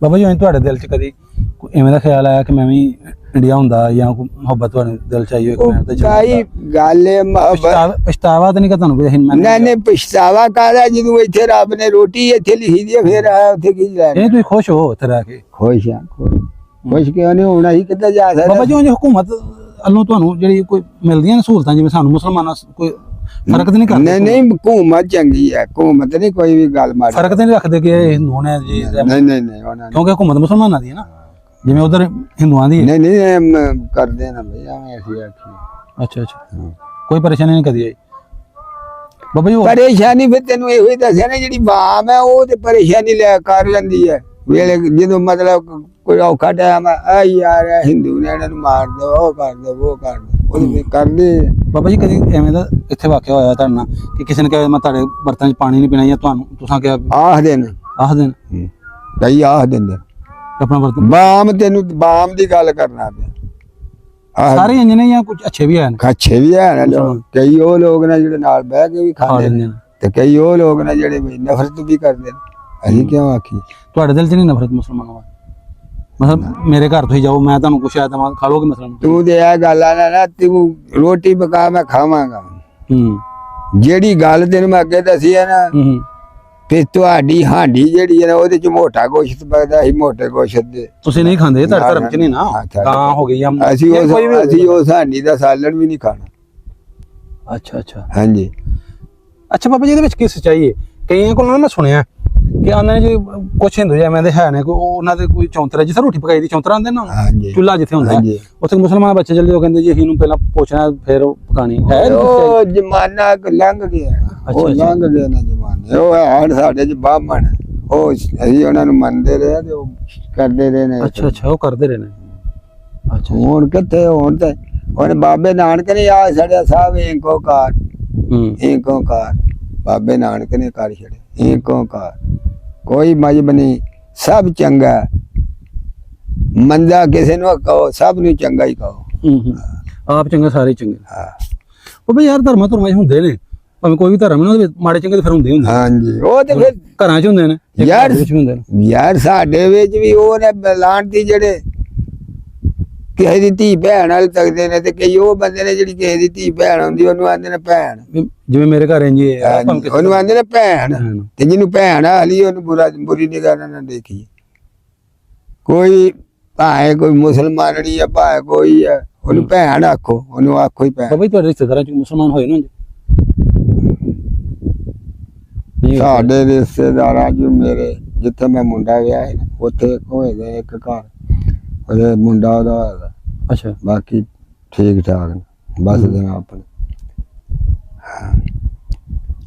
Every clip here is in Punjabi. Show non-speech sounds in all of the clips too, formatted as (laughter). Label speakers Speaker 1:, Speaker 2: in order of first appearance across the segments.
Speaker 1: ਬਾਬਾ ਜੀ ਐਂ ਤੁਹਾਡੇ ਦਿਲ 'ਚ ਕਦੀ ਕੋਈ ਐਵੇਂ ਦਾ ਖਿਆਲ ਆਇਆ ਕਿ ਮੈਂ ਵੀ ਇੰਡੀਆ ਹੁੰਦਾ ਜਾਂ ਕੋਈ ਮੁਹੱਬਤ ਤੁਹਾਡੇ ਦਿਲ 'ਚ ਆਈ ਹੋਵੇ ਕਿ ਮੈਂ ਤਾਂ
Speaker 2: ਕਾਈ ਗੱਲ ਹੈ ਮੁਹੱਬਤ
Speaker 1: ਪਛਤਾਵਾ ਪਛਤਾਵਾ ਤਾਂ ਨਹੀਂ ਕਿ ਤੁਹਾਨੂੰ
Speaker 2: ਨਹੀਂ ਨਹੀਂ ਪਛਤਾਵਾ ਕਾਹਦਾ ਜਦੋਂ ਇੱਥੇ ਰੱਬ ਨੇ ਰੋਟੀ ਇੱਥੇ ਲਿਖੀ ਦੀ ਹੈ, ਫਿਰ ਆਇਆ ਉੱਥੇ ਕੀ ਲੈਣਾ?
Speaker 1: ਇਹ ਤੁਸੀਂ ਖੁਸ਼ ਹੋ ਉੱਥੇ ਰਹਿ ਕੇ?
Speaker 2: ਖੁਸ਼ ਆ ਖੁਸ਼। ਖੁਸ਼ ਕਿਉਂ ਨਹੀਂ ਹੋਣਾ? ਸੀ ਕਿੱਦਾਂ ਜਾ
Speaker 1: ਬਾਬਾ
Speaker 2: ਸਕਦਾ
Speaker 1: ਜੀ ਉਂਝ ਹਕੂਮਤ ਵੱਲੋਂ ਤੁਹਾਨੂੰ ਜਿਹੜੀ ਕੋਈ ਮਿਲਦੀਆਂ ਨੇ ਸਹੂਲਤਾਂ ਜਿਵੇਂ ਸਾਨੂੰ ਮੁਸਲਮਾਨਾਂ ਸ- ਕੋਈ ਫ਼ਰਕ ਤਾਂ ਨਹੀਂ ਕਰਦੇ
Speaker 2: ਨਹੀਂ ਨਹੀਂ ਹਕੂਮਤ ਚੰਗੀ ਹੈ ਹਕੂਮਤ ਨਹੀਂ ਕੋਈ ਵੀ ਗੱਲ ਮਾਰੀ
Speaker 1: ਫ਼ਰਕ ਤਾਂ ਨਹੀਂ ਰੱਖਦੇ ਕਿ ਇਹ ਹਿੰਦੂ ਨੇ ਜੀ
Speaker 2: ਨਹੀਂ ਨਹੀਂ ਨਹੀਂ ਉਹਨਾਂ
Speaker 1: ਕਿਉਂਕਿ ਹਕੂਮਤ ਮੁਸਲਮਾਨਾਂ ਦੀ ਹੈ ਨਾ। ਜਿਵੇਂ ਉਧਰ ਹਿੰਦੂਆਂ ਦੀ
Speaker 2: ਨਹੀਂ ਨਹੀਂ ਕਰਦੇ ਨਾ ਭਈ ਐਵੇਂ ਅਸੀਂ ਆਖੀ
Speaker 1: ਅੱਛਾ ਅੱਛਾ। ਕੋਈ ਪਰੇਸ਼ਾਨੀ ਨਹੀਂ ਕਦੀ ਆਈ? ਬਾਬਾ ਜੀ
Speaker 2: ਪਰੇਸ਼ਾਨੀ ਫਿਰ ਤੈਨੂੰ ਇਹੋ ਹੀ ਦੱਸਿਆ ਨਾ ਜਿਹੜੀ ਬਾਮ ਹੈ ਉਹ ਤੇ ਪਰੇਸ਼ਾਨੀ ਲੈ ਕਰ ਜਾਂਦੀ ਹੈ। ਵੇਲੇ ਜਦੋਂ ਮਤਲਬ ਕੋਈ ਔਖਾ ਟਾਈਮ ਆ ਯਾਰ ਹਿੰਦੂ ਨੇ ਇਹਨਾਂ ਨੂੰ ਮਾਰ ਦੋ ਉਹ ਕਰ ਦੋ ਉਹ ਕਰ
Speaker 1: ਬਾਬਾ ਜੀ ਕਦੀ ਐਵੇਂ ਦਾ ਇੱਥੇ ਵਾਕਿਆ ਹੋਇਆ ਤੁਹਾਡੇ ਨਾਲ ਕਿ ਕਿਸੇ ਨੇ ਕਿਹਾ ਮੈਂ ਤੁਹਾਡੇ ਬਰਤਨ 'ਚ ਪਾਣੀ ਨਹੀਂ ਪੀਣਾ ਜਾਂ ਤੁਹਾਨੂੰ ਤੁਸੀਂ ਕਿਹਾ
Speaker 2: ਆਖ ਦੇਣ
Speaker 1: ਆਖ ਦੇਣ
Speaker 2: ਕਈ ਆਖ ਦਿੰਦੇ
Speaker 1: ਆਪਣਾ ਬਰਤਨ?
Speaker 2: ਬਾਮ ਤੈਨੂੰ ਬਾਮ ਦੀ ਗੱਲ ਕਰਨਾ ਪਿਆ ਆਹ
Speaker 1: ਸਾਰੇ ਇੰਜ ਨੇ ਜਾਂ ਕੁਝ ਅੱਛੇ ਵੀ ਆਏ ਨੇ?
Speaker 2: ਖੱਛੇ ਵੀ ਹੈ ਨਾ ਲੋਕ ਕਈ ਉਹ ਲੋਕ ਨੇ ਜਿਹੜੇ ਨਾਲ ਬਹਿ ਕੇ ਵੀ ਖਾਂਦੇ ਨੇ। ਤੇ ਕਈ ਉਹ ਲੋਕ ਨੇ ਜਿਹੜੇ ਨਫ਼ਰਤ ਵੀ ਕਰਦੇ ਨੇ। ਅਸੀਂ ਕਿਉਂ ਆਖੀ
Speaker 1: ਤੁਹਾਡੇ ਦਿਲ 'ਚ ਨਹੀਂ ਨਫ਼ਰਤ ਮੁਸਲਮਾਨਾਂ ਵੱਲ? ਮਤਲਬ ਮੇਰੇ ਘਰ ਤੁਸੀਂ ਜਾਓ ਮੈਂ ਤੁਹਾਨੂੰ ਕੁਛ ਆ ਦਵਾਂ ਖਾ ਲੋਗੇ ਮਸਲਾ
Speaker 2: ਤੂੰ ਤੇ ਇਹ ਗੱਲ ਆ ਨਾ ਨਾ ਤੂੰ ਰੋਟੀ ਪਕਾ ਮੈਂ ਖਾਵਾਂਗਾ।
Speaker 1: ਹੂੰ।
Speaker 2: ਜਿਹੜੀ ਗੱਲ ਤੈਨੂੰ ਮੈਂ ਅੱਗੇ ਦੱਸੀ ਹੈ ਨਾ
Speaker 1: ਹੂੰ।
Speaker 2: ਤੇ ਤੁਹਾਡੀ ਹਾਂਡੀ ਜਿਹੜੀ ਹੈ ਨਾ ਉਹਦੇ ਚ ਮੋਟਾ ਗੋਸ਼ਤ ਪਕਦਾ ਸੀ ਮੋਟੇ ਗੋਸ਼ਤ ਦੇ।
Speaker 1: ਤੁਸੀਂ ਨਹੀਂ ਖਾਂਦੇ ਤੁਹਾਡੇ ਧਰਮ 'ਚ ਨਹੀਂ ਨਾ? ਗਾਂ ਹੋ। ਗਈ
Speaker 2: ਅਸੀਂ ਉਸ ਅਸੀਂ ਉਸ ਹਾਂਡੀ ਦਾ ਸਾਲਣ ਵੀ ਨਹੀਂ ਖਾਣਾ।
Speaker 1: ਅੱਛਾ ਅੱਛਾ।
Speaker 2: ਹਾਂਜੀ।
Speaker 1: ਅੱਛਾ ਬਾਬਾ ਜੀ ਇਹਦੇ ਵਿੱਚ ਕੀ ਸੱਚਾਈ ਹੈ? ਕਈਆਂ ਕੋਲੋਂ ਨਾ ਮੈਂ ਸੁਣਿਆ ਕਿ ਉਹਨਾਂ ਨੇ ਜੀ ਕੁਛ ਹਿੰਦੂ ਜਿਵੇਂ ਦੇ ਹੈ ਨੇ ਕੋਈ ਉਹ- ਉਹਨਾਂ ਦੇ ਕੋਈ ਚੌਂਤਰਾ ਜਿੱਥੇ ਰੋਟੀ ਪਕਾਈ ਦੀ ਚੌਂਤਰਾ ਆਂਦੇ ਨਾ
Speaker 2: ਹਾਂਜੀ।
Speaker 1: ਚੁੱਲ੍ਹਾ ਜਿੱਥੇ ਹੁੰਦਾ
Speaker 2: ਹਾਂਜੀ।
Speaker 1: ਉੱਥੇ ਮੁਸਲਮਾਨ ਬੱਚੇ ਜਲਦੀ ਉਹ ਕਹਿੰਦੇ ਜੀ ਅਸੀਂ ਇਹਨੂੰ ਪਹਿਲਾਂ ਪੁੱਛਣਾ ਫਿਰ ਉਹ ਪਕਾਣੀ ਹੈ?
Speaker 2: ਉਹ ਜਮਾਨਾ ਕੁ ਲੰਘ ਗਿਆ। ਉਹ
Speaker 1: ਅੱਛਾ।
Speaker 2: ਲੰਘ ਗਿਆ ਨਾ ਜਮਾਨੇ। ਉਹ ਹਣ ਸਾਡੇ ਚ ਬਾਹਮਣ। ਉਹ ਅਸੀਂ ਉਹਨਾਂ ਨੂੰ ਮੰਨਦੇ ਰਹੇ ਤੇ ਉਹ ਕਰਦੇ ਰਹੇ ਨੇ।
Speaker 1: ਅੱਛਾ ਅੱਛਾ ਉਹ ਕਰਦੇ ਰਹੇ ਨੇ। ਅੱਛਾ
Speaker 2: ਹੁਣ ਕਿੱਥੇ ਹੁਣ ਤੇ ਹੁਣ ਬਾਬੇ ਨਾਨਕ ਨੇ ਆ ਛੜਿਆ ਸਾਹਿਬ ਏਕੋ ਕਾਰ
Speaker 1: ਹੂੰ।
Speaker 2: ਏਕੋ ਕਾਰ ਬਾਬੇ ਨਾਨਕ ਨੇ ਕਰ ਛੜਿਆ ਏਕੋ ਕਾਰ ਕੋਈ ਮਜਬ ਨਹੀਂ ਸਭ ਚੰਗਾ। ਮੰਦਾ ਕਿਸੇ ਨੂੰ ਕਹੋ ਸਭ ਨੂੰ ਚੰਗਾ ਹੀ ਕਹੋ।
Speaker 1: ਆਪ ਚੰਗੇ ਸਾਰੇ ਚੰਗੇ।
Speaker 2: ਹਾਂ।
Speaker 1: ਉਹ ਬਈ ਯਾਰ ਧਰਮਾਂ ਧਰਮਾਂ ਹੁੰਦੇ ਨੇ। ਭਾਵੇਂ ਕੋਈ ਵੀ ਧਰਮ ਨੇ ਉਹਦੇ ਵਿੱਚ ਮਾੜੇ ਚੰਗੇ ਤਾਂ ਫਿਰ ਹੁੰਦੇ ਹੁੰਦੇ
Speaker 2: ਹਾਂਜੀ ਉਹ ਤੇ ਫਿਰ
Speaker 1: ਘਰਾਂ 'ਚ ਹੁੰਦੇ ਨੇ
Speaker 2: ਯਾਰ-
Speaker 1: ਵੀ
Speaker 2: ਸਾਡੇ ਵਿੱਚ ਵੀ ਉਹ ਨੇ ਬਲਾਂਟੀ ਜਿਹੜੇ ਕਿਸੇ ਦੀ ਧੀ ਭੈਣ ਵਾਲੇ ਤੱਕਦੇ ਨੇ ਤੇ ਕਈ ਉਹ ਬੰਦੇ ਨੇ ਜਿਹੜੀ ਕਿਸੇ ਦੀ ਧੀ ਭੈਣ ਹੁੰਦੀ ਉਹਨੂੰ ਆਂਦੇ ਨੇ ਭੈਣ
Speaker 1: ਵੀ ਜਿਵੇਂ ਮੇਰੇ ਘਰ ਇੰਜ ਹੀ ਕਿਸੇ
Speaker 2: ਉਹਨੂੰ ਆਂਦੇ ਨੇ ਭੈਣ
Speaker 1: ਭੈਣ।
Speaker 2: ਤੇ ਜਿਹਨੂੰ ਭੈਣ ਆਲੀ ਉਹਨੂੰ ਬੁਰਾ ਬੁਰੀ ਨਿਗਾਹ ਨਾਲ ਨਾ ਦੇਖੀ ਕੋਈ ਭਾਵੇਂ ਕੋਈ ਮੁਸਲਮਾਨ ਨਹੀਂ ਆ ਭਾਵੇਂ ਕੋਈ ਆ ਉਹਨੂੰ ਭੈਣ ਆਖੋ ਉਹਨੂੰ ਆਖੋ ਹੀ ਭੈਣ
Speaker 1: ਬਾਬਾ ਜੀ ਤੁਹਾਡੇ ਰਿਸ਼ਤੇਦਾਰਾਂ 'ਚ ਮੁਸਲਮਾਨ ਹੋਏ ਨੇ ਉਂਝ? ਨਹੀਂ ਹੋਏ।
Speaker 2: ਸਾਡੇ ਰਿਸ਼ਤੇਦਾਰਾਂ ਚ ਮੇਰੇ ਜਿੱਥੇ ਮੈਂ ਮੁੰਡਾ ਨਾ ਉੱਥੇ ਹੋਏ ਦੇ ਇੱਕ ਘਰ ਉਹਦੇ ਮੁੰਡਾ ਉਹਦਾ।
Speaker 1: ਅੱਛਾ।
Speaker 2: ਬਾਕੀ ਠੀਕ ਠਾਕ ਨੇ ਬਸ ਦੇਣਾ ਆਪਣੇ। ਹਾਂ।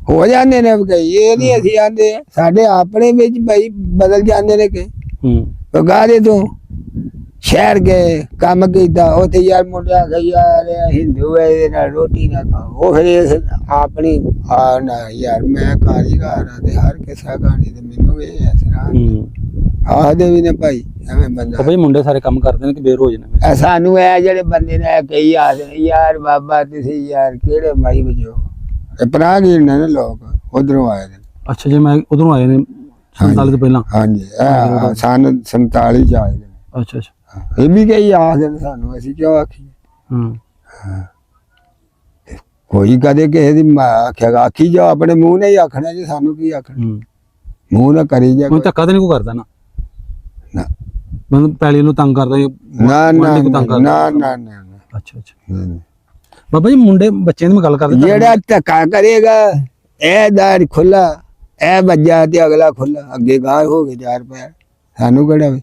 Speaker 2: ਹੋ ਜਾਂਦੇ ਨੇ ਕਈ ਇਹ ਨਹੀਂ ਅਸੀਂ ਆਂਦੇ ਸਾਡੇ ਆਪਣੇ ਵਿੱਚ ਭਾਈ ਬਦਲ ਜਾਂਦੇ ਨੇ ਕਿ
Speaker 1: ਹੂੰ।
Speaker 2: ਗਾਰੇ ਤੋਂ ਸ਼ਹਿਰ ਗਏ ਕੰਮ ਕੀਤਾ ਤੇ ਯਾਰ ਮੁੰਡਾ ਗਿਆ ਯਾਰ ਇਹ ਹਿੰਦੂ ਹੈ ਇਹਦੇ ਨਾਲ ਰੋਟੀ ਨਾ ਖਾਓ। ਉਹ ਫਿਰ ਇਸ ਆਪਣੀ ਆ ਨਾ ਯਾਰ ਮੈਂ ਕਾਰੀਗਰ ਆ ਤੇ ਹਰ ਕਿਸੇ ਕਹਾਣੀ ਤੇ ਮੈਨੂੰ ਇਹ ਅਸਰਾ
Speaker 1: ਹੂੰ।
Speaker 2: ਆਖਦੇ ਵੀ ਨੇ ਭਾਈ। ਐਵੇਂ ਬੰਦਾ
Speaker 1: ਮੁੰਡੇ ਸਾਰੇ ਕੰਮ ਕਰਦੇ ਨੇ ਕਿ ਬੇਰੋਜ਼ ਨੇ?
Speaker 2: ਇਹ ਸਾਨੂੰ ਇਹ ਜਿਹੜੇ ਬੰਦੇ ਨੇ ਇਹ ਕਈ ਆਖਦੇ ਨੇ ਯਾਰ ਬਾਬਾ ਤੁਸੀਂ ਯਾਰ ਕਿਹੜੇ ਮਾਈ ਵਜੋ? ਇਹ ਪ੍ਰਾਗੀਰ ਨੇ ਨਾ ਲੋਕ ਉਧਰੋਂ ਆਏ ਨੇ।
Speaker 1: ਅੱਛਾ ਜੇ ਮੈਂ ਉਧਰੋਂ ਆਏ ਨੇ 47 ਤੋਂ ਪਹਿਲਾਂ?
Speaker 2: ਹਾਂਜੀ ਇਹ ਸਨ 47 ਚ ਆਏ ਨੇ।
Speaker 1: ਅੱਛਾ ਅੱਛਾ।
Speaker 2: ਇਹ ਵੀ ਕਈ ਆਖਦੇ ਨੇ ਸਾਨੂੰ ਅਸੀਂ ਕਿਉਂ ਆਖੀ
Speaker 1: ਹੂੰ।
Speaker 2: ਕੋਈ ਕਦੇ ਕਿਸੇ ਦੀ ਮਾਂ ਆਖਿਆ ਆਖੀ ਜਾ ਆਪਣੇ ਮੂੰਹ ਨਾਲ ਹੀ ਆਖਣਾ ਜੀ ਸਾਨੂੰ ਕੀ ਆਖਣਾ।
Speaker 1: ਹੂੰ।
Speaker 2: ਮੂੰਹ ਨਾਲ ਕਰੀ ਜਾ
Speaker 1: ਕੋਈ। ਧੱਕਾ ਤਾਂ ਨਹੀਂ ਕੋਈ ਕਰਦਾ ਨਾ?
Speaker 2: ਨਾ।
Speaker 1: ਮਤਲਬ ਪੈਲੀ ਨੂੰ ਤੰਗ ਕਰਦਾ ਜਾਂ
Speaker 2: ਨਾ ਨਾ
Speaker 1: ਗੁਆਂਢੀ ਨੂੰ ਤੰਗ ਕਰਦਾ?
Speaker 2: ਨਾ ਨਾ ਨਾ ਨਾ।
Speaker 1: ਅੱਛਾ ਅੱਛਾ।
Speaker 2: ਨਾ।
Speaker 1: ਬਾਬਾ ਜੀ ਮੁੰਡੇ ਬੱਚਿਆਂ ਦੀ ਮੈਂ ਗੱਲ ਕਰਦਾ
Speaker 2: ਜਿਹੜਾ ਧੱਕਾ ਕਰੇਗਾ ਇਹ ਦਾਰ ਖੁੱਲਾ ਇਹ ਵੱਜਾ ਤੇ ਅਗਲਾ ਖੁੱਲਾ ਅੱਗੇ ਗਾਹ ਹੋ ਗਏ ਚਾਰ ਪੈਰ। ਸਾਨੂੰ ਕਿਹੜਾ ਵੀ?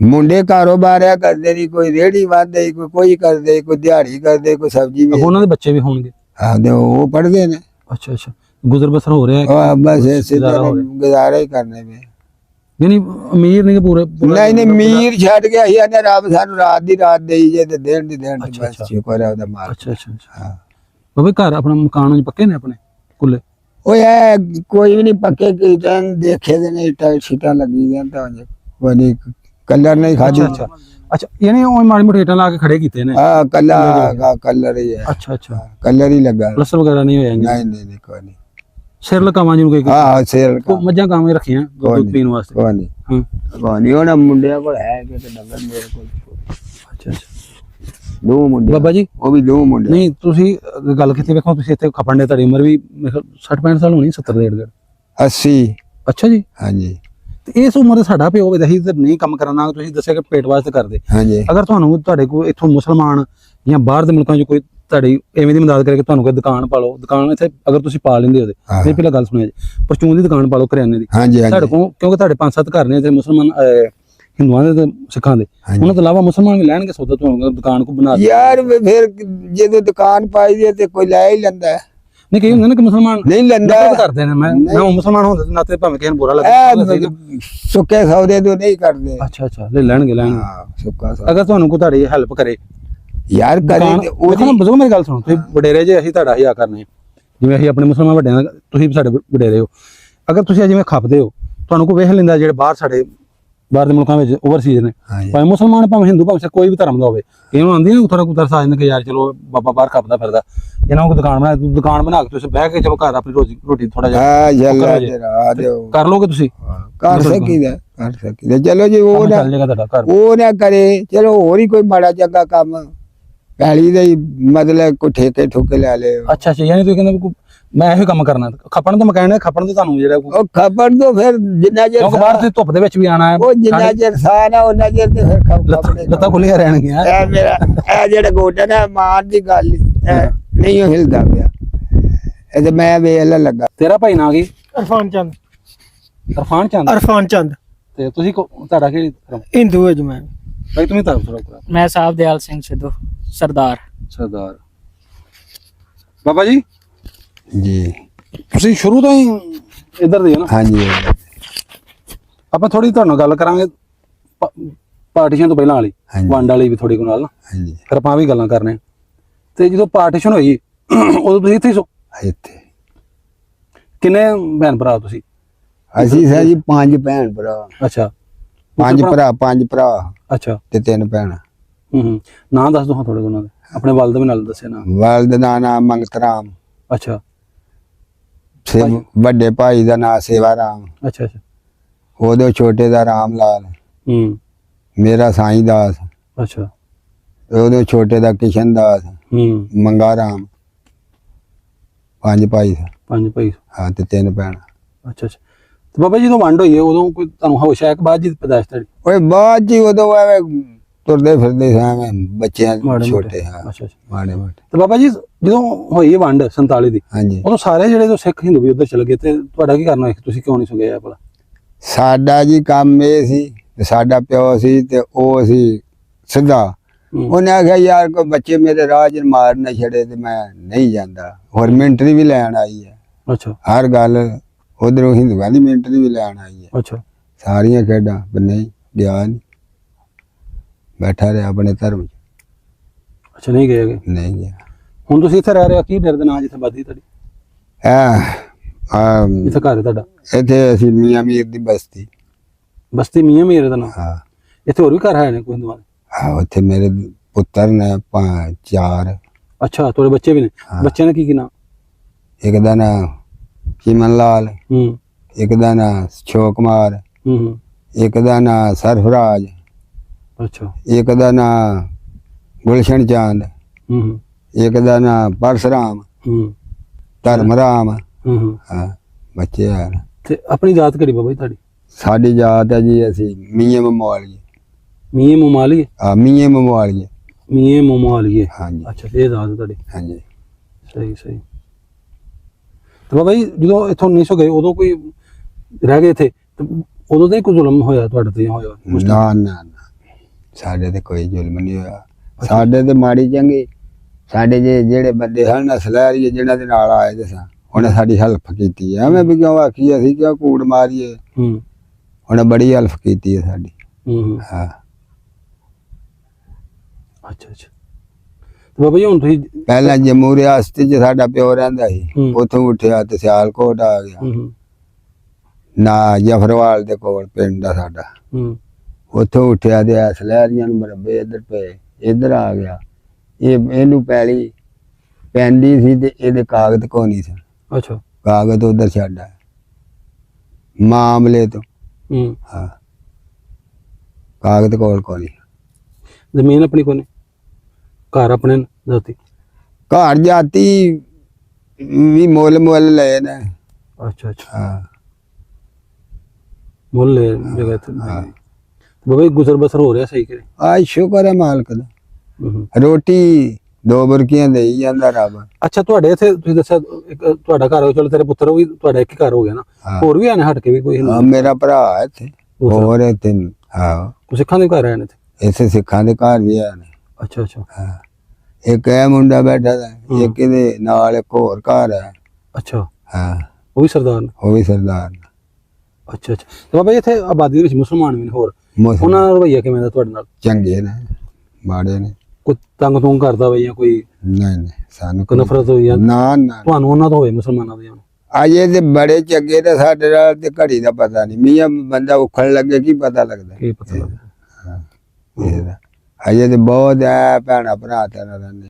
Speaker 2: ਮੁੰਡੇ ਕਾਰੋਬਾਰ ਆ ਕਰਦੇ ਨਹੀਂ ਕੋਈ ਰੇੜੀ ਵਾਦੇ ਕੋਈ ਕੋਈ ਕਰਦੇ ਕੋਈ ਦਿਹਾੜੀ ਕਰਦੇ ਕੋਈ ਸਬਜ਼ੀ ਵੀ
Speaker 1: ਉਹਨਾਂ ਦੇ ਬੱਚੇ ਵੀ ਹੋਣਗੇ?
Speaker 2: ਆਦੇ ਉਹ ਪੜਦੇ ਨੇ।
Speaker 1: ਅੱਛਾ ਅੱਛਾ। ਗੁਜ਼ਰ ਬਸਰ ਹੋ ਰਿਹਾ ਹੈ
Speaker 2: ਬਸ ਇਸੇ
Speaker 1: ਗੁਜ਼ਾਰਾ
Speaker 2: ਤਰ੍ਹਾਂ
Speaker 1: ਹੋ।
Speaker 2: ਗੁਜ਼ਾਰਾ ਹੀ ਕਰਨੇ ਪਏ।
Speaker 1: ਨਹੀਂ ਅਮੀਰ ਨਹੀਂ ਪੂਰੇ
Speaker 2: ਨਹੀਂ ਨਹੀਂ ਮੀਰ ਛੱਡ ਗਿਆ ਸੀ ਇਹਨੇ ਰੱਬ ਸਾਨੂੰ ਰਾਤ ਦੀ ਰਾਤ ਦੇਈ ਜੇ ਤੇ ਦੇਣ ਦੀ ਦੇਣ ਦੀ
Speaker 1: ਅੱਛਾ,
Speaker 2: ਬਸ। ਸ਼ੁਕਰ ਹੈ ਉਹਦਾ ਮਾਲ
Speaker 1: ਅੱਛਾ ਅੱਛਾ
Speaker 2: ਹਾਂ।
Speaker 1: ਬਾਬਾ ਘਰ ਆਪਣਾ ਮਕਾਨ ਉਂਝ ਪੱਕੇ ਨੇ ਆਪਣੇ? ਕੁੱਲੇ
Speaker 2: ਉਹ ਇਹ ਕੋਈ ਵੀ ਨਹੀਂ ਪੱਕੇ ਕੀਟਾਂ ਦੇਖੇ ਦੇ ਨੇ ਇੱਟਾਂ ਛਿਟਾਂ ਲੱਗੀ ਦੀਆਂ ਤਾਂ ਨਹੀਂ ਕਲਰ ਨਹੀਂ ਖਾਦੀ
Speaker 1: ਅੱਛਾ। ਅੱਛਾ ਯਾਨੀ ਉਹ ਮਾੜੀ ਮੋਟੀ ਲਾ ਕੇ ਖੜੇ ਕੀਤੇ ਨੇ?
Speaker 2: ਹਾਂ ਕਲਰ ਕਲਰ ਹੀ ਹੈ
Speaker 1: ਅੱਛਾ ਅੱਛਾ।
Speaker 2: ਕਲਰ ਹੀ ਲੱਗਾ।
Speaker 1: ਪਲਸਟਰ ਵਗੈਰਾ ਨਹੀਂ ਹੋਇਆ
Speaker 2: ਨਹੀਂ ਨਹੀਂ ਕੋਈ ਨਹੀਂ।
Speaker 1: ਸਿਰ ਲਕਾਵਾਂ ਜਿਹਨੂੰ ਕੋਈ
Speaker 2: ਆਹ ਸੇਲ
Speaker 1: ਕੋ ਮੱਝਾਂ ਕਾਵੇਂ ਰੱਖੀਆਂ ਦੁੱਧ। ਪੀਣ ਵਾਸਤੇ?
Speaker 2: ਕੋਈ ਨਹੀਂ।
Speaker 1: ਹਾਂ।
Speaker 2: ਕੋਈ ਨਹੀਂ ਉਹਨਾਂ ਮੁੰਡਿਆਂ ਕੋਲ ਹੈ ਕਿ ਤੇ ਡੰਗਰ ਮੇਰੇ ਕੋਲ।
Speaker 1: ਅੱਛਾ ਅੱਛਾ।
Speaker 2: ਦੋ ਮੁੰਡੇ।
Speaker 1: ਬਾਬਾ ਜੀ?
Speaker 2: ਉਹ ਵੀ ਦੋ ਮੁੰਡੇ।
Speaker 1: ਨਹੀਂ ਤੁਸੀਂ ਗੱਲ ਕੀਤੀ ਵੇਖੋ ਤੁਸੀਂ ਇੱਥੇ ਖਪਣ ਦੇ ਤੁਹਾਡੀ ਉਮਰ ਵੀ 60 65 ਸਾਲ ਹੋਣੀ 70 ਦੇ ਏੜ
Speaker 2: 80
Speaker 1: ਅੱਛਾ ਜੀ।
Speaker 2: ਹਾਂਜੀ।
Speaker 1: ਤੇ ਇਸ ਉਮਰ ਦੇ ਸਾਡਾ ਪਿਓ ਵੀ ਤੇ ਨਹੀਂ ਕੰਮ ਕਰਨਾ ਤੁਸੀਂ ਦੱਸਿਆ ਕਿ ਪੇਟ ਵਾਸਤੇ ਕਰਦੇ।
Speaker 2: ਹਾਂਜੀ।
Speaker 1: ਅਗਰ ਤੁਹਾਨੂੰ ਤੁਹਾਡੇ ਕੋਲ ਇੱਥੋਂ ਮੁਸਲਮਾਨ ਜਾਂ ਬਾਹਰ ਦੇ ਮੁਲਕਾਂ 'ਚ ਕੋਈ ਤੁਹਾਡੀ ਐਵੇਂ ਦੀ ਮਦਦ ਕਰੇ ਕਿ ਤੁਹਾਨੂੰ ਕੋਈ ਦੁਕਾਨ ਪਾ ਲਓ। ਦੁਕਾਨ ਇੱਥੇ ਅਗਰ ਤੁਸੀਂ ਪਾ ਲੈਂਦੇ ਹੋ ਤੇ ਪਹਿਲਾਂ ਗੱਲ ਸੁਣਿਆ ਜੀ। ਪਰਚੂਨ ਦੀ ਦੁਕਾਨ ਪਾ ਲਓ ਕਰਿਆਨੇ ਦੀ।
Speaker 2: ਹਾਂਜੀ
Speaker 1: ਤੁਹਾਡੇ ਕੋਲ ਕਿਉਂਕਿ ਤੁਹਾਡੇ ਪੰਜ ਸੱਤ ਘਰ ਨੇ ਤੇ ਮੁਸਲਮਾਨ ਅਹ, ਹਿੰਦੂਆਂ ਦੇ ਤੇ ਸਿੱਖਾਂ ਦੇ। ਉਹਨਾਂ ਤੋਂ ਇਲਾਵਾ ਮੁਸਲਮਾਨ ਵੀ ਲੈਣਗੇ ਸੌਦਾ ਤੁਹਾਨੂੰ ਦੁਕਾਨ ਕੋ ਬਣਾ ਦੇ
Speaker 2: ਯਾਰ ਵੀ ਫਿਰ ਜਦੋਂ ਦੁਕਾਨ ਪਾਈ ਦੀ ਹੈ ਤੇ ਕੋਈ ਲੈ ਹੀ ਲੈਂਦਾ ਹੈ।
Speaker 1: ਨਹੀਂ ਕਹੀ ਹੁੰਦੇ ਨੇ ਕਿ ਮੁਸਲਮਾਨ
Speaker 2: ਨਹੀਂ ਲੈਂਦਾ।
Speaker 1: ਨਫ਼ਰਤ ਕਰਦੇ ਨੇ। ਮੈਂ ਮੈਂ ਮੁਸਲਮਾਨ ਹੋਣ ਦੇ ਨਾਤੇ ਭਾਵੇਂ ਕਿਸੇ ਨੂੰ ਬੁਰਾ ਲੱਗੇ
Speaker 2: ਇਹ ਸੁੱਕੇ ਸੌਦੇ ਤੋਂ ਨਹੀਂ ਕਰਦੇ।
Speaker 1: ਅੱਛਾ ਅੱਛਾ। ਲੈ ਲੈਣਗੇ ਲੈਣਗੇ।
Speaker 2: ਹਾਂ ਸੁੱਕਾ ਸੌਦਾ।
Speaker 1: ਅਗਰ ਤੁਹਾਨੂੰ ਕੋਈ ਤੁਹਾਡੀ ਹੈਲਪ ਕਰੇ
Speaker 2: ਯਾਰ ਕਰੇ ਉਹਦੀ
Speaker 1: ਬਜ਼ੁਰਗ ਮੇਰੀ ਗੱਲ ਸੁਣੋ ਤੁਸੀਂ ਵਡੇਰੇ ਜੇ ਅਸੀਂ ਤੁਹਾਡਾ ਹਿਆ ਕਰਨੇ ਜਿਵੇਂ ਅਸੀਂ ਆਪਣੇ ਮੁਸਲਮਾਨ ਵੱਡਿਆਂ ਦਾ ਤੁਸੀਂ ਵੀ ਸਾਡੇ ਵਡੇਰੇ ਹੋ। ਅਗਰ ਤੁਸੀਂ ਜਿਵੇਂ ਖਪਦੇ ਹੋ ਤੁਹਾਨੂੰ ਕੋਈ ਵੇਖ ਲੈਂਦਾ ਜਿਹੜੇ ਬਾਹਰ ਸਾਡੇ ਬਾਹਰ ਦੇ ਮੁਲਕਾਂ ਵਿੱਚ ਓਵਰਸੀਜ਼ ਨੇ। ਭਾਵੇਂ ਮੁਸਲਮਾਨ ਭਾਵੇਂ ਹਿੰਦੂ ਭਾਵੇਂ ਕੋਈ ਵੀ ਧਰਮ ਦਾ ਹੋਵੇ। ਇਹਨੂੰ ਆਂਦੀ ਨਾ ਥੋੜਾ ਕੁਤਰ ਸਾਜ ਨੇ ਕਿ ਯਾਰ ਚਲੋ ਬਾਬਾ ਬਾਹਰ ਖਪਦਾ ਫਿਰਦਾ। ਇਹਨਾਂ ਨੂੰ ਦੁਕਾਨ ਬਣਾ ਤੂੰ ਦੁਕਾਨ ਬਣਾ ਕੇ ਤੁਸੀਂ ਬਹਿ ਕੇ ਚਲੋ ਘਰ ਆਪਣੀ ਰੋਜੀ ਰੋਟੀ ਥੋੜਾ ਜਿਹਾ
Speaker 2: ਆ ਜੱਲਾ
Speaker 1: ਕਰੋ ਲੋਗੇ ਤੁਸੀਂ?
Speaker 2: ਕਰ ਸਕੀਦਾ ਕਰ ਸਕੀਦਾ। ਚਲੋ ਜੀ ਉਹ ਨਾ ਉਹ ਨਾ ਕਰੇ। ਚਲੋ ਹੋਰ ਹੀ ਕੋਈ ਮਾੜਾ ਚੰਗਾ ਕੰਮ। ਪਹਿਲੀ ਦਾ ਹੀ ਮਤਲਬ ਕੋਈ ਠੇਕੇ ਠੁਕੇ ਲੈ ਲੇ
Speaker 1: ਅੱਛਾ ਅੱਛਾ ਯਾਨੀ ਤੁਸੀਂ ਕਹਿੰਦੇ ਵੀ ਕੋਈ- ਮੈਂ ਇਹੋ ਕੰਮ ਕਰਨਾ। ਖਪਣ ਤੋਂ ਮੈਂ ਕਹਿਣਾ ਖਪਣ ਤੋਂ ਤੁਹਾਨੂੰ ਜਿਹੜਾ ਕੋਈ-
Speaker 2: ਉਹ ਖਬਰ ਤੋਂ ਫਿਰ ਜਿੰਨਾ ਚਿਰ
Speaker 1: ਕਿਉਂਕਿ ਬਾਹਰ ਦੀ ਧੁੱਪ ਦੇ ਵਿੱਚ ਵੀ ਆਣਾ ਹੈ
Speaker 2: ਉਹ ਜਿੰਨਾ ਚਿਰ ਸਾਹ ਨਾ ਉਹਨਾਂ ਚਿਰ ਤੇ ਫਿਰ ਖਬਰੇ
Speaker 1: ਲੱਤਾਂ ਖੁੱਲੀਆਂ ਰਹਿਣਗੀਆਂ।
Speaker 2: ਇਹ ਮੇਰਾ ਇਹ ਜਿਹੜਾ ਗੋਡਾ ਨਾ ਮਾਰ ਦੀ ਗੱਲ ਈ, ਇਹ ਨਹੀਂ ਉਹ ਹਿਲਦਾ ਪਿਆ। ਇਹ ਤੇ ਮੈਂ ਵੇਖ ਲੈ ਲੱਗਾ।
Speaker 1: ਤੇਰਾ ਭਾਈ ਨਾਂ ਕੀ?
Speaker 3: ਅਰਫਾਨ ਚੰਦ।
Speaker 1: ਅਰਫਾਨ ਚੰਦ?
Speaker 3: ਅਰਫਾਨ ਚੰਦ।
Speaker 1: ਤੇ ਤੁਸੀਂ ਕੋ- ਤੁਹਾਡਾ ਕੀ ਧਰਮ
Speaker 3: ਹਿੰਦੂ ਹੈ ਜੀ ਮੈਂ।
Speaker 1: ਭਾਈ ਤੁਸੀਂ ਥੋੜਾ ਕਰਾ
Speaker 4: ਮੈਂ ਸਾਹਿਬ ਦਿਆਲ ਸਿੰਘ ਸਿੱਧੂ। ਸਰਦਾਰ।
Speaker 1: ਸਰਦਾਰ। ਬਾਬਾ ਜੀ?
Speaker 2: ਜੀ।
Speaker 1: ਤੁਸੀਂ ਸ਼ੁਰੂ ਤੋਂ ਹੀ ਇੱਧਰ ਦੇ ਹੋ ਨਾ?
Speaker 2: ਹਾਂਜੀ।
Speaker 1: ਆਪਾਂ ਥੋੜੀ ਤੁਹਾਨੂੰ ਗੱਲ ਕਰਾਂਗੇ ਪਾਰਟੀਸ਼ਨ ਤੋਂ ਪਹਿਲਾਂ ਵਾਲੀ।
Speaker 2: ਹਾਂਜੀ।
Speaker 1: ਵੰਡ ਵਾਲੀ ਵੀ ਥੋੜੀ ਕੋ ਨਾਲ ਨਾ।
Speaker 2: ਹਾਂਜੀ।
Speaker 1: ਫਿਰ ਆਪਾਂ ਆਹ ਵੀ ਗੱਲਾਂ ਕਰਨੇ ਤੇ ਜਦੋਂ ਪਾਰਟੀਸ਼ਨ ਹੋਈ (clears throat) ਉਦੋਂ ਤੁਸੀਂ ਇੱਥੇ ਹੀ ਸੋ।
Speaker 2: ਇੱਥੇ।
Speaker 1: ਕਿੰਨੇ ਭੈਣ ਭਰਾ ਤੁਸੀਂ?
Speaker 2: ਅਸੀਂ ਸਾਂ ਜੀ ਪੰਜ ਭੈਣ ਭਰਾ।
Speaker 1: ਅੱਛਾ।
Speaker 2: ਪੰਜ ਭਰਾ ਪੰਜ ਭਰਾ।
Speaker 1: ਅੱਛਾ।
Speaker 2: ਤੇ ਤਿੰਨ ਭੈਣਾਂ।
Speaker 1: ਹੂੰ ਨਾਂ ਦੱਸ ਦੋ ਹਾਂ ਥੋੜੇ ਉਹਨਾਂ ਦੇ। ਆਪਣੇ ਵਾਲਦ ਵੀ ਨਾਲ ਦੱਸਿਆ ਨਾ।
Speaker 2: ਵਲਦ ਦਾ ਨਾਮ ਮੰਗਤ ਰਾਮ।
Speaker 1: ਅੱਛਾ।
Speaker 2: ਸੇ ਵੱਡੇ ਭਾਈ ਦਾ ਨਾਮ ਸੇਵਾ ਰਾਮ।
Speaker 1: ਅੱਛਾ ਅੱਛਾ।
Speaker 2: ਉਹਦੇ ਛੋਟੇ ਦਾ ਰਾਮ ਲਾਲ।
Speaker 1: ਹੂੰ।
Speaker 2: ਮੇਰਾ ਸਾਈਂ ਦਾਸ।
Speaker 1: ਅੱਛਾ।
Speaker 2: ਤੇ ਉਹਦੇ ਛੋਟੇ ਦਾ ਕਿਸ਼ਨ ਦਾਸ।
Speaker 1: ਹੂੰ।
Speaker 2: ਮੰਗਾ ਰਾਮ। ਪੰਜ ਭਾਈ।
Speaker 1: ਪੰਜ ਭਾਈ
Speaker 2: ਹਾਂ ਤੇ ਤਿੰਨ ਭੈਣਾਂ।
Speaker 1: ਅੱਛਾ ਅੱਛਾ। ਤੇ ਬਾਬਾ ਜੀ ਜਦੋਂ ਵੰਡ ਹੋਈ ਹੈ ਉਦੋਂ ਕੋਈ ਤੁਹਾਨੂੰ ਹੋਸ਼ ਆਇਆ ਕਿ ਬਾਅਦ ਜੀ ਪੈਦਾਇਸ਼ ਤੁਹਾਡੀ?
Speaker 2: ਓਏ ਬਾਅਦ ਜੀ ਉਦੋਂ ਐਵੇਂ ਤੁਰਦੇ ਫਿਰਦੇ ਸਾਂ ਐਵੇਂ ਬੱਚਿਆਂ
Speaker 1: ਮਾੜੇ ਮੋਟੇ।
Speaker 2: ਛੋਟੇ ਹਾਂ।
Speaker 1: ਅੱਛਾ ਅੱਛਾ।
Speaker 2: ਮਾੜੇ ਮੋਟੇ।
Speaker 1: ਤੇ ਬਾਬਾ ਜੀ ਜਦੋਂ ਹੋਈ ਹੈ ਵੰਡ 47 ਦੀ
Speaker 2: ਹਾਂਜੀ।
Speaker 1: ਉਦੋਂ ਸਾਰੇ ਜਿਹੜੇ ਜੋ ਸਿੱਖ ਹਿੰਦੂ ਵੀ ਉੱਧਰ ਚਲੇ ਗਏ ਤੇ ਤੁਹਾਡਾ ਕੀ ਕਰਨਾ ਸੀ? ਤੁਸੀਂ ਕਿਉਂ ਨਹੀਂ ਸੁਗਏ ਭਲਾ?
Speaker 2: ਸਾਡਾ ਜੀ ਕੰਮ ਇਹ ਸੀ ਤੇ ਸਾਡਾ ਪਿਓ ਸੀ ਤੇ ਉਹ ਸੀ ਸਿੱਧਾ।
Speaker 1: ਹੂੰ।
Speaker 2: ਉਹਨੇ ਆਖਿਆ ਯਾਰ ਕੋਈ ਬੱਚੇ ਮੇਰੇ ਰਾਹ 'ਚ ਮਾਰ ਨਾ ਛੜੇ ਤੇ ਮੈਂ ਨਹੀਂ ਜਾਂਦਾ। ਹੋਰ ਮਿੰਟਰੀ ਵੀ ਲੈਣ ਆਈ ਹੈ।
Speaker 1: ਅੱਛਾ।
Speaker 2: ਹਰ ਗੱਲ ਉਧਰੋਂ ਹਿੰਦੂਆਂ ਦੀ ਮਿੰਟਰੀ ਵੀ ਲੈਣ ਆਈ ਹੈ।
Speaker 1: ਅੱਛਾ।
Speaker 2: ਸਾਰੀਆਂ ਖੇਡਾਂ ਨਹੀਂ ਗਿਆ ਨਹੀਂ। ਬੈਠਾ ਰਿਹਾ ਆਪਣੇ ਧਰਮ 'ਚ।
Speaker 1: ਅੱਛਾ ਨਹੀਂ ਗਏ ਹੈਗੇ।
Speaker 2: ਨਹੀਂ ਗਿਆ।
Speaker 1: ਹੁਣ ਤੁਸੀਂ ਇੱਥੇ ਰਹਿ ਰਹੇ ਹੋ ਕੀ ਡਰ ਦੇ ਨਾਂ ਜਿੱਥੇ ਬਾਦੀ ਤੁਹਾਡੀ?
Speaker 2: ਆ ਆ
Speaker 1: ਜਿੱਥੇ ਘਰ ਹੈ ਤੁਹਾਡਾ?
Speaker 2: ਇੱਥੇ ਅਸੀਂ ਮੀਆਂ ਮੀਰ ਦੀ ਬਸਤੀ।
Speaker 1: ਬਸਤੀ ਮੀਆਂ ਮੀਰ ਦਾ ਨਾਂ
Speaker 2: ਹਾਂ।
Speaker 1: ਇੱਥੇ ਹੋਰ ਵੀ ਘਰ ਹੈ ਨੇ ਕੋਈ ਹਿੰਦੂਆਂ ਦੇ?
Speaker 2: ਆ ਉੱਥੇ ਮੇਰੇ ਪੁੱਤਰ ਨੇ ਪੰਜ ਚਾਰ।
Speaker 1: ਅੱਛਾ ਤੁਹਾਡੇ ਬੱਚੇ ਵੀ ਨੇ?
Speaker 2: ਹਾਂ।
Speaker 1: ਬੱਚਿਆਂ ਦਾ ਕੀ ਕੀ ਨਾਂ
Speaker 2: ਇੱਕ ਦਾ ਨਾਂ ਚੀਮਨ ਲਾਲ
Speaker 1: ਹੂੰ।
Speaker 2: ਇੱਕ ਦਾ ਨਾਂ ਸ਼ੋਕ ਕੁਮਾਰ
Speaker 1: ਹੂੰ ਹੂੰ।
Speaker 2: ਇੱਕ ਦਾ ਨਾਂ ਸਰਫਰਾਜ।
Speaker 1: ਅੱਛਾ।
Speaker 2: ਇੱਕ ਦਾ ਨਾਂ ਗੁਲਸ਼ਨ ਚੰਦ
Speaker 1: ਹੂੰ ਹੂੰ।
Speaker 2: ਇੱਕ ਦਾ ਨਾਂ ਪਰਸਰਾਮ
Speaker 1: ਹੂੰ। ਹੂੰ ਹੂੰ।
Speaker 2: ਹਾਂ ਬੱਚੇ ਆ
Speaker 1: ਤੇ ਆਪਣੀ ਜਾਤ ਕਿਹੜੀ ਬਾਬਾ ਜੀ ਤੁਹਾਡੀ?
Speaker 2: ਸਾਡੀ ਜਾਤ ਹੈ ਜੀ ਅਸੀਂ ਮੀਏ ਮਮਵਾਲੀਏ
Speaker 1: ਮੀਏ ਮਮਾਲੀਏ?
Speaker 2: ਆ ਮੀਏ ਮਮਵਾਲੀਏ
Speaker 1: ਮੀਏ ਮਮਾਲੀਏ।
Speaker 2: ਹਾਂਜੀ।
Speaker 1: ਅੱਛਾ ਇਹ ਜਾਤ ਹੈ ਤੁਹਾਡੀ।
Speaker 2: ਹਾਂਜੀ।
Speaker 1: ਸਹੀ ਸਹੀ। ਤੇ ਬਾਬਾ ਜੀ ਜਦੋਂ ਇੱਥੋਂ ਨਹੀਂ ਸੋ ਗਏ ਉਦੋਂ ਕੋਈ ਰਹਿ ਗਏ ਇੱਥੇ? ਉਦੋਂ ਤਾਂ ਹੀ ਕੋਈ ਜ਼ੁਲਮ ਹੋਇਆ ਤੁਹਾਡੇ ਤੇ ਹੋਇਆ
Speaker 2: ਨਾ ਨਾ। ਸਾਡੇ ਤੇ ਕੋਈ ਜ਼ੁਲਮ ਨਹੀਂ ਹੋਇਆ। ਸਾਡੇ ਤੇ ਮਾੜੀ ਚੰਗੀ ਸਾਡੇ ਜੇ ਜਿਹੜੇ ਬੰਦੇ ਹਨ ਅਸਲੈਰੀ ਜਿਹਨਾਂ ਦੇ ਨਾਲ ਆਏ ਦੇ ਸਾਂ ਉਹਨੇ ਸਾਡੀ ਹੈਲਪ ਕੀਤੀ ਐਵੇਂ ਵੀ ਕਿਉਂ ਆਖੀ ਅਸੀਂ ਕਿਉਂ ਕੂੜ ਮਾਰੀਏ?
Speaker 1: ਹੂੰ।
Speaker 2: ਉਹਨੇ ਬੜੀ ਹੈਲਪ ਕੀਤੀ ਹੈ ਸਾਡੀ।
Speaker 1: ਹੂੰ ਹੂੰ। ਅੱਛਾ ਅੱਛਾ। ਤੇ ਬਾਬਾ ਜੀ ਹੁਣ ਤੁਸੀਂ
Speaker 2: ਪਹਿਲਾਂ ਜੰਮੂ ਰਿਆਸਤ 'ਚ ਸਾਡਾ ਪਿਓ ਰਹਿੰਦਾ ਸੀ। ਉੱਥੋਂ ਉੱਠਿਆ ਤੇ ਸਿਆਲਕੋਟ ਆ ਗਿਆ। ਨਾ ਜਫਰਵਾਲ ਦੇ ਕੋਲ ਪਿੰਡ ਦਾ ਸਾਡਾ।
Speaker 1: ਹੂੰ।
Speaker 2: ਉੱਥੋਂ ਉੱਠਿਆ ਤੇ ਅਸਲੈਰੀਆਂ ਨੂੰ ਮਰਬੇ ਇੱਧਰ ਪਏ ਇੱਧਰ ਆ ਗਿਆ। ਇਹ ਇਹਨੂੰ ਪੈਲੀ ਪੈਂਦੀ ਸੀ ਤੇ ਇਹਦੇ ਕਾਗਜ਼ ਕੋ ਨਹੀਂ ਸੀ।
Speaker 1: ਅੱਛਾ।
Speaker 2: ਕਾਗਜ਼ ਉਧਰ ਛੱਡਾ ਮਾਮਲੇ ਤੋਂ।
Speaker 1: ਹੂੰ।
Speaker 2: ਹਾਂ। ਕਾਗਜ਼ ਕੋਲ ਨਹੀਂ
Speaker 1: ਜ਼ਮੀਨ ਆਪਣੀ ਕੋਨੇ? ਘਰ ਆਪਣੇ ਦੋਤੀ?
Speaker 2: ਘਰ ਜਾਤੀ ਵੀ ਮੁੱਲ ਮੁੱਲ ਲਏ ਨੇ।
Speaker 1: ਅੱਛਾ ਅੱਛਾ।
Speaker 2: ਹਾਂ।
Speaker 1: ਮੁੱਲ ਲੈ ਜਗ੍ਹਾ ਤੇ। ਬਾਬਾ ਜੀ ਗੁਜ਼ਰ ਬਸਰ ਹੋ ਰਿਹਾ ਸਹੀ ਕਰੇ।
Speaker 2: ਆ ਸ਼ੁਕਰ ਹੈ ਮਾਲਕ ਦਾ।
Speaker 1: ਹੂੰ
Speaker 2: ਰੋਟੀ ਦੋ ਬੁਰਕੀਆਂ ਦੇਈ ਜਾਂਦਾ ਰੱਬ।
Speaker 1: ਅੱਛਾ ਤੁਹਾਡੇ ਇੱਥੇ ਤੁਸੀਂ ਦੱਸਿਆ ਇੱਕ ਤੁਹਾਡਾ ਘਰ ਹੋ ਚਲੋ ਤੇਰੇ ਪੁੱਤਰ ਵੀ ਤੁਹਾਡਾ ਇੱਕ ਹੀ ਘਰ ਹੋ ਗਿਆ ਨਾ।
Speaker 2: ਹਾਂ।
Speaker 1: ਹੋਰ ਵੀ ਆਨੇ ਹਟ ਕੇ ਵੀ ਕੋਈ ਹਿੰਦੂ
Speaker 2: ਮੇਰਾ ਭਰਾ ਹੈ ਇੱਥੇ? ਹੋਰ ਇੱਥੇ ਹਾਂ।
Speaker 1: ਕੋਈ ਸਿੱਖਾਂ ਦੇ ਘਰ ਆਏ ਨੇ ਇੱਥੇ
Speaker 2: ਇਸੇ ਸਿੱਖਾਂ ਦੇ ਘਰ ਵੀ ਆ ਨੇ
Speaker 1: ਅੱਛਾ ਅੱਛਾ।
Speaker 2: ਹਾਂ। ਇੱਕ ਇਹ ਮੁੰਡਾ ਬੈਠਾ ਦਾ ਇੱਕ ਇਹਦੇ ਨਾਲ ਇੱਕ ਹੋਰ ਘਰ ਹੈ।
Speaker 1: ਅੱਛਾ।
Speaker 2: ਹਾਂ।
Speaker 1: ਉਹ ਵੀ ਸਰਦਾਰ ਨੇ?
Speaker 2: ਉਹ ਵੀ ਸਰਦਾਰ।
Speaker 1: ਅੱਛਾ ਅੱਛਾ। ਤੇ ਬਾਬਾ ਇੱਥੇ ਆਬਾਦੀ ਦੇ ਵਿੱਚ ਮੁਸਲਮਾਨ ਵੀ ਨੇ ਹੋਰ? ਉਹਨਾਂ ਦਾ ਰਵਈਆ ਕਿਵੇਂ ਦਾ ਤੁਹਾਡੇ ਨਾਲ?
Speaker 2: ਚੰਗੇ ਨੇ ਮਾੜੇ ਨੇ।
Speaker 1: ਕੋਈ ਤੰਗ ਤੁੰਗ ਕਰਦਾ ਜਾਂ ਕੋਈ
Speaker 2: ਨਹੀਂ ਨਹੀਂ ਸਾਨੂੰ
Speaker 1: ਕੋਈ ਨਫ਼ਰਤ ਹੋਈ ਜਾਂ
Speaker 2: ਨਾ ਨਾ।
Speaker 1: ਤੁਹਾਨੂੰ ਉਹਨਾਂ ਤੋਂ ਹੋਵੇ ਮੁਸਲਮਾਨਾਂ ਤੋਂ ਜਾਂ
Speaker 2: ਅਜੇ ਤੇ ਬੜੇ ਚੰਗੇ ਤੇ ਸਾਡੇ ਨਾਲ ਤੇ ਘੜੀ ਦਾ ਪਤਾ ਨਹੀਂ। ਮੀਆਂ ਬੰਦਾ ਉਖਣ ਲੱਗੇ ਕੀ ਪਤਾ ਲੱਗਦਾ?
Speaker 1: ਕੀ ਪਤਾ ਲੱਗਦਾ?
Speaker 2: ਇਹਦਾ ਅਜੇ ਤੇ ਬਹੁਤ ਹੈ ਭੈਣਾ ਭਰਾ ਤੇ ਨਾਲ ਰਹਿੰਦੇ